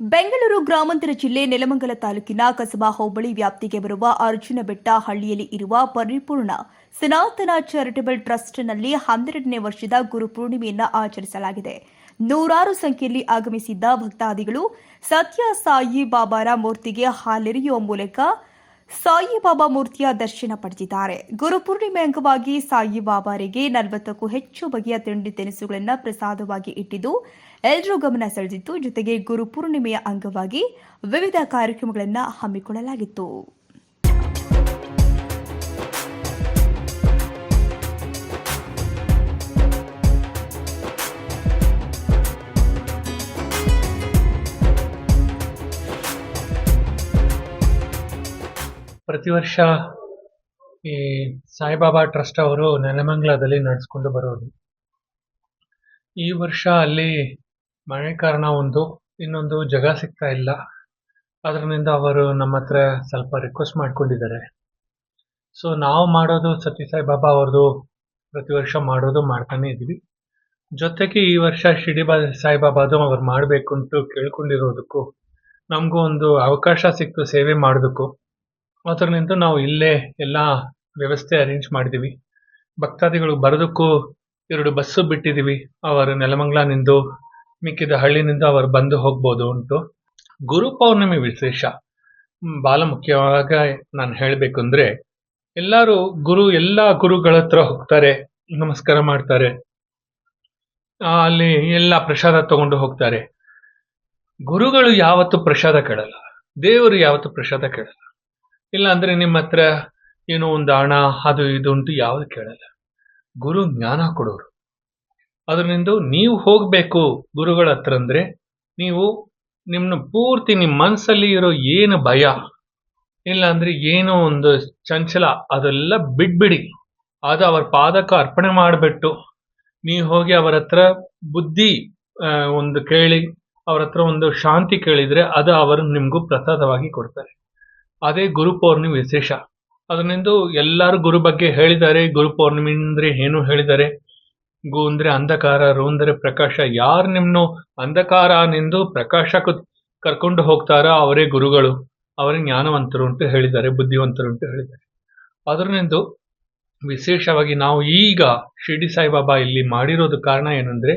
ಬೆಂಗಳೂರು ಗ್ರಾಮಾಂತರ ಜಿಲ್ಲೆ ನೆಲಮಂಗಲ ತಾಲೂಕಿನ ಕಸಬಾ ಹೋಬಳಿ ವ್ಯಾಪ್ತಿಗೆ ಬರುವ ಅರ್ಜುನ ಬೆಟ್ಟ ಹಳ್ಳಿಯಲ್ಲಿ ಇರುವ ಪರಿಪೂರ್ಣ ಸನಾತನ ಚಾರಿಟಬಲ್ ಟ್ರಸ್ಟ್ನಲ್ಲಿ ಹನ್ನೆರಡನೇ ವರ್ಷದ ಗುರುಪೂರ್ಣಿಮೆಯನ್ನು ಆಚರಿಸಲಾಗಿದೆ. ನೂರಾರು ಸಂಖ್ಯೆಯಲ್ಲಿ ಆಗಮಿಸಿದ್ದ ಭಕ್ತಾದಿಗಳು ಸತ್ಯ ಸಾಯಿ ಬಾಬಾರ ಮೂರ್ತಿಗೆ ಹಾಲೆರೆಯುವ ಮೂಲಕ ಸಾಯಿಬಾಬಾ ಮೂರ್ತಿಯ ದರ್ಶನ ಪಡೆದಿದ್ದಾರೆ. ಗುರುಪೂರ್ಣಿಮೆ ಅಂಗವಾಗಿ ಸಾಯಿಬಾಬಾರಿಗೆ ನಲವತ್ತಕ್ಕೂ ಹೆಚ್ಚು ಬಗೆಯ ತಿಂಡಿ ತಿನಿಸುಗಳನ್ನು ಪ್ರಸಾದವಾಗಿ ಇಟ್ಟಿದ್ದು ಎಲ್ಲರೂ ಗಮನ ಸೆಳೆದಿತ್ತು ಜೊತೆಗೆ ಗುರುಪೂರ್ಣಿಮೆಯ ಅಂಗವಾಗಿ ವಿವಿಧ ಕಾರ್ಯಕ್ರಮಗಳನ್ನು ಹಮ್ಮಿಕೊಳ್ಳಲಾಗಿತ್ತು. ಪ್ರತಿ ವರ್ಷ ಈ ಸಾಯಿಬಾಬಾ ಟ್ರಸ್ಟ್ ಅವರು ನೆಲಮಂಗ್ಲದಲ್ಲಿ ನಡೆಸ್ಕೊಂಡು ಬರೋದು. ಈ ವರ್ಷ ಅಲ್ಲಿ ಮಳೆ ಕಾರಣ ಒಂದು, ಇನ್ನೊಂದು ಜಾಗ ಸಿಗ್ತಾ ಇಲ್ಲ. ಅದರಿಂದ ಅವರು ನಮ್ಮ ಹತ್ರ ಸ್ವಲ್ಪ ರಿಕ್ವೆಸ್ಟ್ ಮಾಡ್ಕೊಂಡಿದ್ದಾರೆ. ಸೊ ನಾವು ಮಾಡೋದು ಸತ್ಯ ಸಾಯಿಬಾಬಾ ಅವ್ರದ್ದು ಪ್ರತಿ ವರ್ಷ ಮಾಡೋದು ಮಾಡ್ತಾನೆ ಇದ್ವಿ ಜೊತೆಗೆ ಈ ವರ್ಷ ಶಿಡಿ ಬಾ ಸಾಯಿಬಾಬಾದು ಅವ್ರು ಮಾಡಬೇಕು ಅಂತ ಕೇಳ್ಕೊಂಡಿರೋದಕ್ಕೂ ನಮಗೂ ಒಂದು ಅವಕಾಶ ಸಿಕ್ತು ಸೇವೆ ಮಾಡೋದಕ್ಕೂ. ಅದರಿಂದ ನಾವು ಇಲ್ಲೇ ಎಲ್ಲ ವ್ಯವಸ್ಥೆ ಅರೇಂಜ್ ಮಾಡಿದ್ದೀವಿ ಭಕ್ತಾದಿಗಳು ಬರೋದಕ್ಕೂ ಎರಡು ಬಸ್ಸು ಬಿಟ್ಟಿದ್ದೀವಿ ಅವರು ನೆಲಮಂಗ್ಲನಿಂದ ಮಿಕ್ಕಿದ ಹಳ್ಳಿನಿಂದ ಅವರು ಬಂದು ಹೋಗ್ಬೋದು ಉಂಟು ಗುರು ಪೌರ್ಣಮಿ ವಿಶೇಷ. ಬಾಲ ಮುಖ್ಯವಾಗ ನಾನು ಹೇಳಬೇಕು ಅಂದರೆ ಎಲ್ಲರೂ ಗುರು ಎಲ್ಲ ಗುರುಗಳ ಹತ್ರ ಹೋಗ್ತಾರೆ ನಮಸ್ಕಾರ ಮಾಡ್ತಾರೆ. ಆ, ಅಲ್ಲಿ ಎಲ್ಲ ಪ್ರಸಾದ ತಗೊಂಡು ಹೋಗ್ತಾರೆ. ಗುರುಗಳು ಯಾವತ್ತು ಪ್ರಸಾದ ಕೇಳಲ್ಲ. ದೇವರು ಯಾವತ್ತು ಪ್ರಸಾದ ಕೇಳಲ್ಲ. ಇಲ್ಲ ಅಂದ್ರೆ ನಿಮ್ಮ ಹತ್ರ ಏನೋ ಒಂದು ಹಣ, ಅದು ಇದು ಉಂಟು ಯಾವುದು ಕೇಳಲ್ಲ. ಗುರು ಜ್ಞಾನ ಕೊಡೋರು. ಅದರಿಂದ ನೀವು ಹೋಗ್ಬೇಕು ಗುರುಗಳ ಹತ್ರ ಅಂದ್ರೆ ನೀವು ನಿಮ್ಮನ್ನ ಪೂರ್ತಿ ನಿಮ್ಮ ಮನಸ್ಸಲ್ಲಿ ಇರೋ ಏನು ಭಯ ಇಲ್ಲ ಅಂದ್ರೆ ಏನೋ ಒಂದು ಚಂಚಲ, ಅದೆಲ್ಲ ಬಿಟ್ಬಿಡಿ. ಅದು ಅವರ ಪಾದಕ್ಕೆ ಅರ್ಪಣೆ ಮಾಡಿಬಿಟ್ಟು ನೀವು ಹೋಗಿ ಅವರ ಹತ್ರ ಬುದ್ಧಿ ಒಂದು ಕೇಳಿ, ಅವರ ಹತ್ರ ಒಂದು ಶಾಂತಿ ಕೇಳಿದ್ರೆ ಅದು ಅವರು ನಿಮಗೂ ಪ್ರಸಾದವಾಗಿ ಕೊಡ್ತಾರೆ. ಅದೇ ಗುರು ಪೌರ್ಣಿಮೆ ವಿಶೇಷ. ಅದರಿಂದ ಎಲ್ಲರೂ ಗುರು ಬಗ್ಗೆ ಹೇಳಿದ್ದಾರೆ. ಗುರು ಪೌರ್ಣಿಮೆ ಅಂದ್ರೆ ಏನು ಹೇಳಿದ್ದಾರೆ? ಗು ಅಂದ್ರೆ ಅಂಧಕಾರ, ರು ಅಂದ್ರೆ ಪ್ರಕಾಶ. ಯಾರು ನಿಮ್ಮನ್ನು ಅಂಧಕಾರನಿಂದ ಪ್ರಕಾಶ ಕರ್ಕೊಂಡು ಹೋಗ್ತಾರೋ ಅವರೇ ಗುರುಗಳು. ಅವರೇ ಜ್ಞಾನವಂತರು ಅಂತ ಹೇಳಿದ್ದಾರೆ, ಬುದ್ಧಿವಂತರು ಅಂತ ಹೇಳಿದ್ದಾರೆ. ಅದರಿಂದ ವಿಶೇಷವಾಗಿ ನಾವು ಈಗ ಶಿರ್ಡಿ ಸಾಯಿಬಾಬಾ ಇಲ್ಲಿ ಮಾಡಿರೋದು ಕಾರಣ ಏನಂದ್ರೆ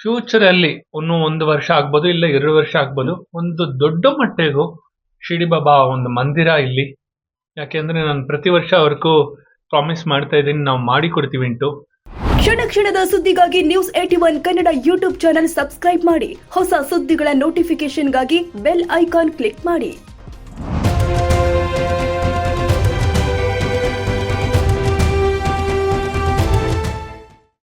ಫ್ಯೂಚರ್ ಅಲ್ಲಿ ಒಂದು ವರ್ಷ ಆಗ್ಬೋದು, ಇಲ್ಲ ಎರಡು ವರ್ಷ ಆಗ್ಬೋದು, ಒಂದು ದೊಡ್ಡ ಮಟ್ಟಿಗೂ ಶಿರ್ಡಿ ಬಾಬಾ ಒಂದು ಮಂದಿರ ಇಲ್ಲಿ. ಯಾಕೆಂದ್ರೆ ನಾನು ಪ್ರತಿ ವರ್ಷ ಅವ್ರಿಗೂ ಪ್ರಾಮಿಸ್ ಮಾಡ್ತಾ ಇದ್ದೀನಿ, ನಾವು ಮಾಡಿ ಕೊಡ್ತೀವಿ ಉಂಟು ಕ್ಷಣ ಕ್ಷಣದ ಸುದ್ದಿಗಾಗಿ news AT one Kannada YouTube channel subscribe ಮಾಡಿ. ಹೊಸ ಸುದ್ದಿಗಳ ನೋಟಿಫಿಕೇಶನ್ಗಾಗಿ ಬೆಲ್ ಐಕಾನ್ ಕ್ಲಿಕ್ ಮಾಡಿ.